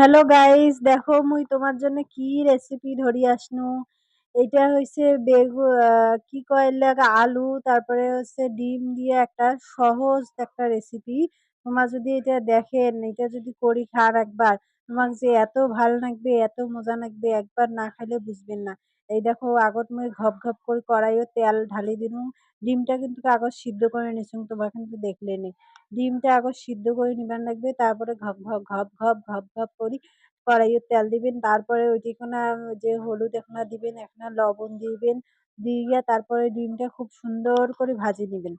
Hello guys দেখো মুই তোমার জন্য কি রেসিপি ধরি আসনু? এটা হইছে বেগু আহ, কি কয় লাগা আলু তারপরে হচ্ছে ডিম দিয়ে একটা সহজ একটা রেসিপি তোমার যদি এটা দেখেন এটা যদি করি খান একবার তোমার যে এত ভালো লাগবে এত মজা লাগবে একবার না খাইলে বুঝবেন না। এই দেখো আগত মুই ঘপ ঘপ করে কড়াইও তেল ঢালি দিনু ডিমটা কিন্তু আগত সিদ্ধ করে নিছুন তোমার কিন্তু দেখলে নি। ডিমটা আগে সিদ্ধ করে নিবার লাগবে তারপরে ঘপ ঘপ ঘপ ঘপ ঘপ ঘপ করি কড়াইয়ে তেল দিবেন। তারপরে ওইটিখানা, যে হলুদ এখানা দিবেন, এখানা লবণ দিবেন, দিয়ে তারপরে ডিমটা খুব সুন্দর করে ভাজি নিবেন।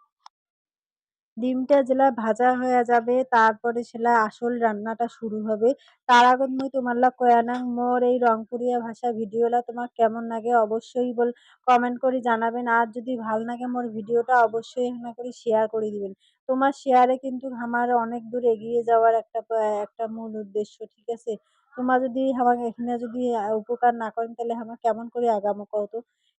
ডিমটা জেলা ভাজা হয়ে যাবে, তারপরে সেলা আসল রান্নাটা শুরু হবে। তার আগত মুই তোমাল্লা কয়ানাং মোর এই রংপুরিয়া ভাষা ভিডিওলা তোমার কেমন লাগে অবশ্যই বল কমেন্ট করে জানাবেন। আর যদি ভালো লাগে মোর ভিডিওটা অবশ্যই এখানে করে শেয়ার করে দিবেন। তোমার শেয়ারে কিন্তু আমার অনেক দূর এগিয়ে যাওয়ার একটা একটা মূল উদ্দেশ্য, ঠিক আছে? তোমার যদি আমাকে এখানে যদি উপকার না করেন, তাহলে আমার কেমন করে আগামো কত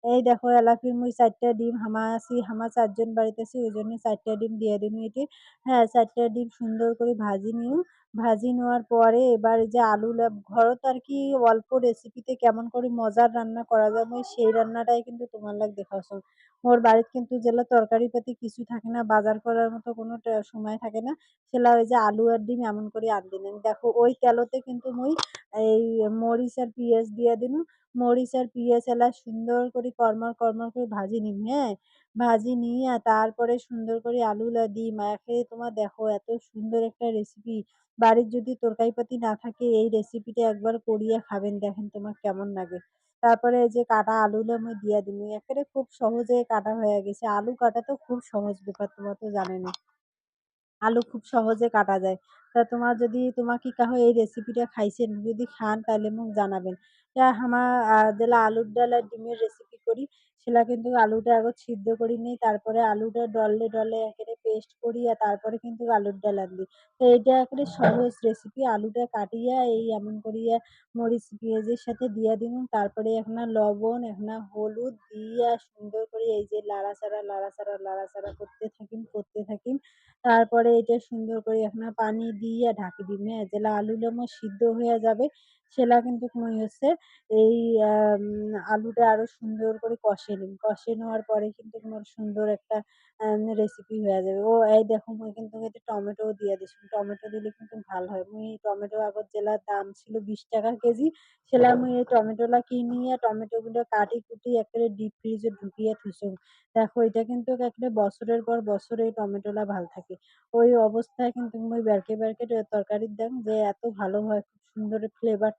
এই দেখো, এলাফির মুই চারটা ডিম হামা আছি হামা চারজন বাড়িতে আছি ওই জন্য চারটা ডিম দিয়ে দিন এটি। হ্যাঁ চারটা ডিম সুন্দর করে ভাজি নিও। ভাজি নেওয়ার পরে এবার যে আলু ঘরত আর কি অল্প রেসিপিতে কেমন করে মজার রান্না করা যায়, মুই সেই রান্নাটাই কিন্তু তোমার লাগ দেখাচ্ছি মোর বাড়িতে কিন্তু যেলা তরকারি পাতি কিছু থাকে না, বাজার করার মতো কোনো সময় থাকে না। সেলা ওই যে আলু আর ডিম এমন করে আনদিলেন দেখো ওই তেলতে কিন্তু মুই এই মরিচ আর পিঁয়াজ দিয়ে দিনু। মরিচ আর পিঁয়াজ এলা সুন্দর করে কড়মড় কড়মড় করে ভাজি নিম হ্যাঁ? ভাজি নিয়ে তারপরে সুন্দর করে আলুলা দিই মাখে তোমার দেখো এত সুন্দর একটা রেসিপি বাড়ির যদি তরকারিপাতি না থাকে, এই রেসিপিটা একবার করিয়া খাবেন। দেখেন তোমার কেমন লাগে। তারপরে এই যে কাটা আলুগুলো আমি দিয়া দিই একেবারে খুব সহজে কাটা হয়ে গেছে। আলু কাটা তো খুব সহজ ব্যাপার, তোমরা তো জানেনই। আলু খুব সহজে কাটা যায়। তা তোমার যদি, তোমার কি কাহো এই রেসিপিটা খাইছেন, যদি খান তাহলে মোক জানাবেন। তা আমার যেলা আলুর ডাল আর ডিমের রেসিপি করি সেটা কিন্তু আলুটা আগে সিদ্ধ করি নিই, তারপরে আলুটা ডলে ডলে একেবারে পেস্ট করি আর তারপরে কিন্তু আলুর ডাল আনলি তো এটা একেবারে সহজ রেসিপি আলুটা কাটিয়া এই এমন করিয়া মরিচ, পেঁয়াজের সাথে দিয়া দিন তারপরে এখানে লবণ এখানে হলুদ দিয়া সুন্দর করে এই যে লাড়াচাড়া লাড়াচাড়া লাড়াচাড়া করতে থাকিন করতে থাকিন তারপরে এটা সুন্দর করে এখানে পানি দিয়ে ঢাকি হ্যাঁ যেলা আলু মোর সিদ্ধ হয়ে যাবে। সেলা কিন্তু মুই হচ্ছে এই আলুটা আরও সুন্দর করে কষে নিম কষে নেওয়ার পরে কিন্তু মোর সুন্দর একটা রেসিপি হয়ে যাবে। ও, এই দেখো, মুই কিন্তু এতে টমেটোও দিয়ে দিছি। টমেটো দিলে কিন্তু ভালো হয়। মুই টমেটো আগত জেলার দাম ছিল বিশ টাকা কেজি। সেলা মুই এই টমেটোলা কিনিয়া টমেটোগুলো কাটি কুটি একেবারে ডিপ ফ্রিজে ঢুকিয়ে থুইছুং। দেখো, এটা কিন্তু একেবারে বছরের পর বছর এই টমেটোলা ভালো থাকে। ওই অবস্থায় কিন্তু মুই বেরকে বেরকে তরকারির দেন যে এত ভালো হয়, খুব সুন্দর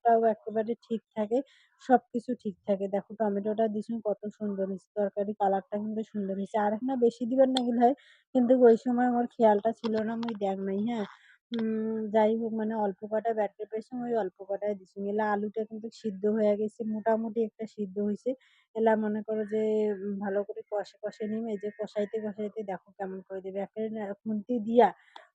ফ্লেভারটাও একেবারে ঠিক থাকে সব কিছু ঠিক থাকে। দেখো টমেটোটা দিছুন কত সুন্দর হয়েছে তরকারি, কালারটা কিন্তু সুন্দর হয়েছে আর না বেশি দিবেন না গেলে হয় কিন্তু ওই সময় আমার খেয়ালটা ছিল না, আমি দেখ নাই হ্যাঁ? যাই হোক মানে অল্প কটা ব্যাটারি পেয়েছি ওই অল্প কটাই দিছি নইলে আলুটা কিন্তু সিদ্ধ হয়ে গেছে, মোটামুটি একটা সিদ্ধ হয়েছে। এলা মনে করো যে ভালো করে কষে কষে নিম। এই যে কষাইতে কষাইতে দেখো কেমন করে দেবে। একেবারে খুন্তি দিয়া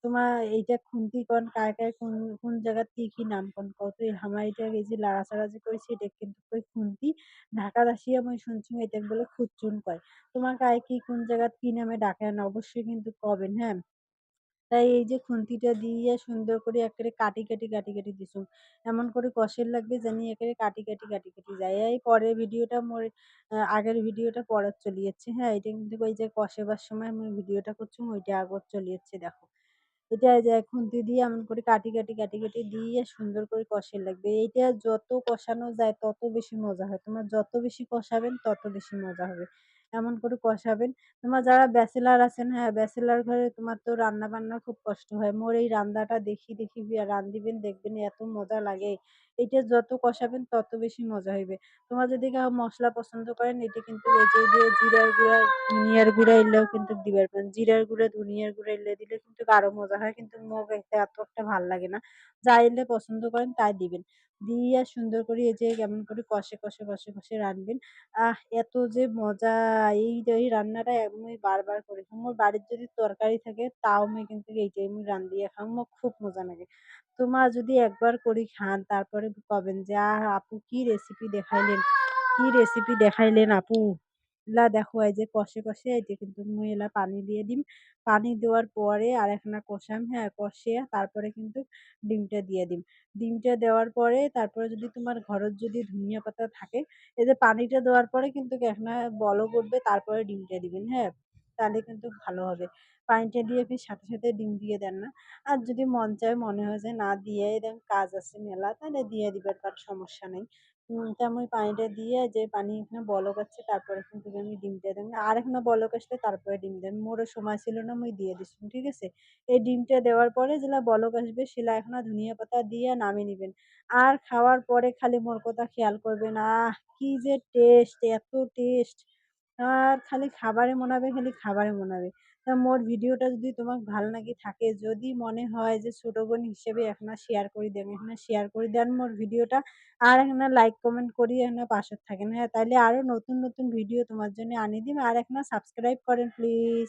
তোমার এইটা খুন্তি কন, কার কার, কোন কোন জায়গার কি কি নাম কন? কত হামা এটা এই যে লাড়াচাড়া যে করেছি, এটা কিন্তু কই খুন্তি? ঢাকা আসিয়া মই শুনছি এটা বলে খুচ্চুন কয়। তোমার কায় কি কোন জায়গার কি নামে ডাকেন অবশ্যই কিন্তু কবেন হ্যাঁ? তাই এই যে খুন্তিটা দিয়ে সুন্দর করে একেবারে কাটি কাটি কাটি কাটি দিছুম এমন করে কষের লাগবে জানি একেবারে কাটি কাটি কাটি কাটি যায়। এই পরের ভিডিওটা মোর আগের ভিডিওটা পরে চলে যাচ্ছে হ্যাঁ এটা কিন্তু ওই যে কষেবার সময় আমি ভিডিওটা করছি, ওইটা আগত চলে যাচ্ছে দেখো। এটা যে খুন্তি দিয়ে এমন করে কাটি কাটি কাটি কাটি দিয়ে সুন্দর করে কষে লাগবে। এইটা যত কষানো যায় তত বেশি মজা হয়। তোমার যত বেশি কষাবেন তত বেশি মজা হবে। এমন করে কষাবেন। তোমার যারা ব্যাচেলার আছেন হ্যাঁ ব্যাচেলার ঘরে তোমার তো রান্না বান্না খুব কষ্ট হয়। মোর এই রান্নাটা দেখি দেখি, রান্ধিবেন, দেখবেন এত মজা লাগে। এটা যত কষাবেন তত বেশি মজা হইবে। তোমার যদি কেউ মশলা পছন্দ করেন, এটা কিন্তু যে দিয়ে জিরার গুঁড়া, ধনিয়ার গুঁড়া এলেও কিন্তু দিবার পারেন। জিরার গুঁড়া, ধনিয়ার গুঁড়া এলে দিলে কিন্তু আরও মজা হয়, কিন্তু মোক এত একটা ভালো লাগে না। যা এলে পছন্দ করেন তাই দিবেন। দিয়ে সুন্দর করে এই যে কেমন করে কষে কষে কষে কষে রাঁধবেন আহ, এত যে মজা, এই এই রান্নাটা আমি বারবার করি। মোর বাড়ির যদি তরকারি থাকে, তাও আমি কিন্তু এইটাই আমি রান্ধিয়ে খাই। মোক খুব মজা লাগে। তোমার যদি একবার করি খান, তারপরে কবেন যে আহ আপু কি রেসিপি দেখাইলেন কি রেসিপি দেখাইলেন আপু এলা দেখো এই যে কষে, কষে যে কিন্তু মুই এলা পানি দিয়ে দিম। পানি দেওয়ার পরে আরেকখানা কষাম হ্যাঁ, কষে তারপরে কিন্তু ডিমটা দিয়ে দিম। ডিমটা দেওয়ার পরে তারপরে যদি তোমার ঘরত যদি ধনিয়া পাতা থাকে এই যে পানিটা দেওয়ার পরে কিন্তু এখানে বলক উঠবে তারপরে ডিমটা দিবেন হ্যাঁ? তাহলে কিন্তু ভালো হবে। পানিটা দিয়ে ফির সাথে, সাথে ডিম দিয়ে দেন না। আর যদি মন চায় মনে হয় যে না দিয়ে দেন কাজ আছে মেলা তাহলে দিয়ে দিবেন তার সমস্যা নেই উম তা মুই পানিটা দিয়ে যে পানি এখানে বলক আসছে তারপরে কিন্তু আমি ডিমটা দেন। আরেকখানা বলক আসলে তারপরে ডিম দেন। মোরও সময় ছিল না আমি দিয়ে দিচ্ছি ঠিক আছে? এই ডিমটা দেওয়ার পরে যেলা বলক আসবে সেলা এখানে ধনিয়া পাতা দিয়ে নামিয়ে নেবেন আর খাওয়ার পরে খালি মোর কথা খেয়াল করবেন। আহ! কি যে টেস্ট এত টেস্ট! আর খালি খাবারে মনাবে খালি খাবারে মনাবে তা মোর ভিডিওটা যদি তোমার ভালো লাগে থাকে, যদি মনে হয় যে ছোটো বোন হিসেবে এখন শেয়ার করে দেন, এখানে শেয়ার করে দেন মোর ভিডিওটা। আর এখানে লাইক কমেন্ট করি এখানে পাশে থাকেন হ্যাঁ? তাহলে আরও নতুন, নতুন ভিডিও তোমার জন্য আনিয়ে দিম। আর এখানে সাবস্ক্রাইব করেন প্লিজ।